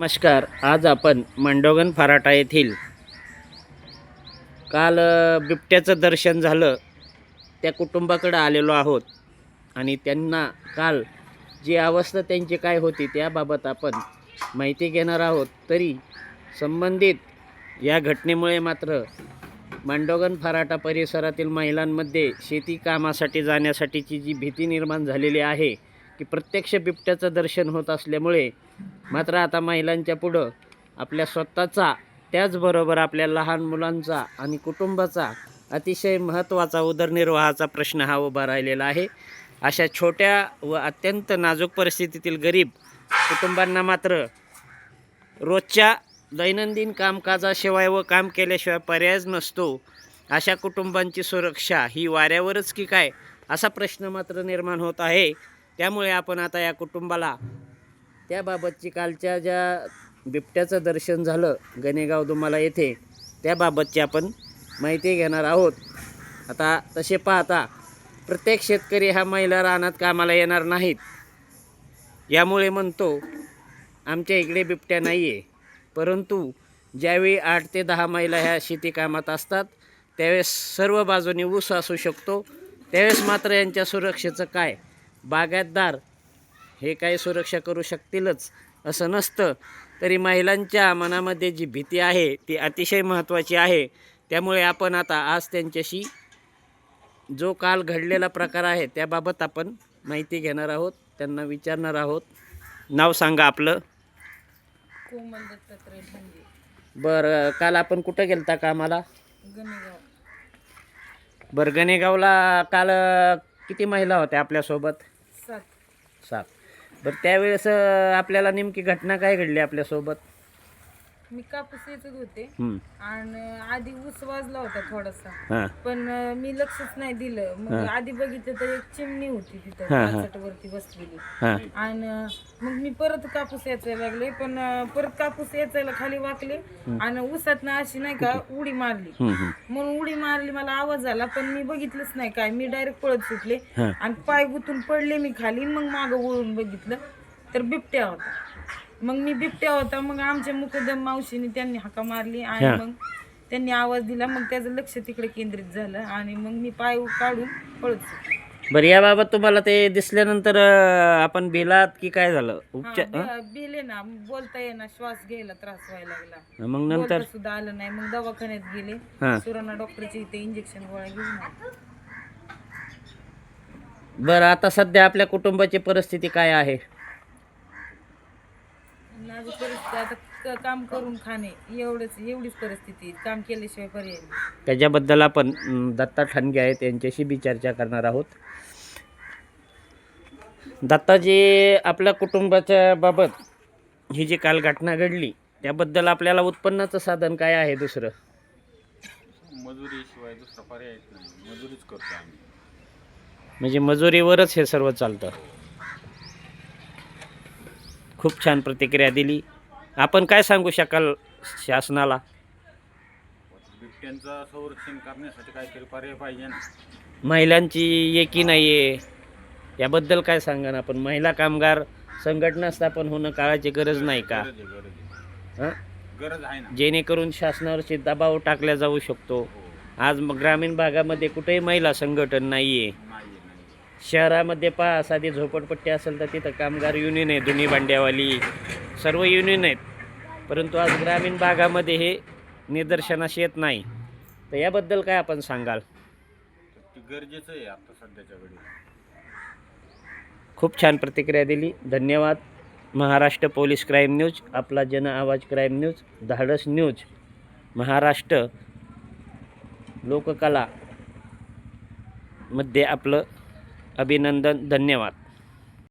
नमस्कार आज आपण मंडोगन फराटा येथील काल बिबट्याचं दर्शन झालं. त्या कुटुंबाकडे आलेलो आहोत आणि त्यांना काल जी अवस्था त्यांची काय होती त्याबाबत आपण माहिती घेणार आहोत. तरी संबंधित या घटनेमुळे मात्र मांडोगन फराटा परिसरातील महिलांमध्ये शेती कामासाठी जाण्यासाठीची जी भीती निर्माण झालेली आहे की प्रत्यक्ष बिबट्याचं दर्शन होत असल्यामुळे मात्र आता महिलांच्या पुढं आपल्या स्वतःचा त्याचबरोबर आपल्या लहान मुलांचा आणि कुटुंबाचा अतिशय महत्त्वाचा उदरनिर्वाहाचा प्रश्न हा उभा राहिलेला आहे. अशा छोट्या व अत्यंत नाजूक परिस्थितीतील गरीब कुटुंबांना मात्र रोजच्या दैनंदिन कामकाजाशिवाय व काम केल्याशिवाय पर्यायच नसतो. अशा कुटुंबांची सुरक्षा ही वाऱ्यावरच की काय? असा प्रश्न मात्र निर्माण होत आहे. त्यामुळे आपण आता या कुटुंबाला त्याबाबतची कालच्या ज्या बिबट्याचं दर्शन झालं गणेगाव दुमाला येथे त्याबाबतची आपण माहिती घेणार आहोत. आता तसे पाहता प्रत्येक शेतकरी हा महिला रानात कामाला येणार नाहीत. यामुळे म्हणतो आमच्या इकडे बिबट्या नाही आहे परंतु ज्यावेळी आठ ते दहा महिला ह्या शेती कामात असतात त्यावेळेस सर्व बाजूनी ऊस असू शकतो. त्यावेळेस मात्र यांच्या सुरक्षेचं काय? बागायतदार हे काही सुरक्षा करू शकतीलच असं नसतं. तरी महिलांच्या मनामध्ये जी भीती आहे ती अतिशय महत्त्वाची आहे. त्यामुळे आपण आता आज त्यांच्याशी जो काल घडलेला प्रकार आहे त्याबाबत आपण माहिती घेणार आहोत त्यांना विचारणार आहोत. नाव सांगा आपलं. कोमल दत्तात्रय बरं काल आपण कुठं गेलता कामाला? गणेगाव. बरं गणेगावला काल किती महिला होत्या आपल्यासोबत? साप बरं त्यावेळेस आपल्याला नेमकी घटना काय घडली आपल्यासोबत? मी कापूस येतच होते. आणि आधी ऊस वाजला होता थोडासा. पण अं, मी लक्षच नाही दिलं. मग. आधी बघितलं तर एक चिमणी होती तिथं वरती बसलेली. हां. आणि अं, मग मी परत कापूस याचायला लागले. पण अं, परत कापूस याचायला खाली वाकले. आणि ऊसात अशी नाही का उडी मारली. हं. म्हणून उडी मारली मला आवाज आला. पण मी बघितलंच नाही काय. मी डायरेक्ट पळत सुटले. आणि पाय गुतून पडले मी खाली. मग मागं वळून बघितलं तर बिबट्या होता. मग मी बिबट्या होता मग आमच्या मुकदम मावशीने त्यांनी हाका मारली आणि हा. मग त्यांनी आवाज दिला मग त्याचं लक्ष तिकडे केंद्रित झालं आणि मग मी पाय काढून पळत सुटले. बरं याबाबत तुम्हाला ते दिसल्यानंतर अं, आपण भिलात की काय झालं? हा, उपचार हं? बे- बेले ना बोलता येईना श्वास घ्यायला त्रास व्हायला लागला. मग नंतर? बोलता सुद्धा आलं नाही मग दवाखान्यात गेले. हां. सुराणा डॉक्टरच्या इथे इंजेक्शन गोळ्या घेऊन आले. बरं आता सध्या आपल्या कुटुंबाची परिस्थिती काय आहे? माझी परिस्थिती आता क- काम करून खाणे एवढंच एवढीच परिस्थिती आहे. काम केल्याशिवाय पर्याय नाही. त्याच्याबद्दल आपण अं, दत्ता ठाणगे आहेत त्यांच्याशी बी चर्चा करणार आहोत. दत्ताजी आपल्या कुटुंबाच्या बाबत ही जी काल घटना घडली त्याबद्दल आपल्याला उत्पन्नाचं साधन काय आहे दुसरं? मजुरीशिवाय दुसरा पर्यायच नाही. मजुरीच करतो आम्ही. म्हणजे मजुरीवरच हे सर्व चालतं. खूप छान प्रतिक्रिया दिली. आपण काय सांगू शकाल शासनाला? बिबट्यांचं संरक्षण करण्यासाठी काहीतरी पर्याय पाहिजे ना. महिलांची एकी नाही आहे याबद्दल काय सांगा ना आपण? महिला कामगार संघटना स्थापन होणं काळाची गरज नाही का? गरज आहे गरज आहे. हं? गरज आहे ना. जेणेकरून शासनावरची दबाव टाकला जाऊ शकतो. हो. आज मग ग्रामीण भागामध्ये कुठेही महिला संघटन नाही आहे नाही शहरामध्ये पहा साधी झोपडपट्टी असेल तर तिथं कामगार युनियन आहे दुनी भांड्यावाली सर्व युनियन आहेत. परंतु आज ग्रामीण भागामध्ये हे निदर्शनास येत नाही. तर याबद्दल काय आपण सांगाल? गरजेचं आहे आता सध्याच्या घडी खूप छान प्रतिक्रिया दिली. धन्यवाद. महाराष्ट्र पोलीस क्राईम न्यूज आपला जन आवाज क्राईम न्यूज धाडस न्यूज महाराष्ट्र लोककला मध्ये आपलं अभिनंदन धन्यवाद.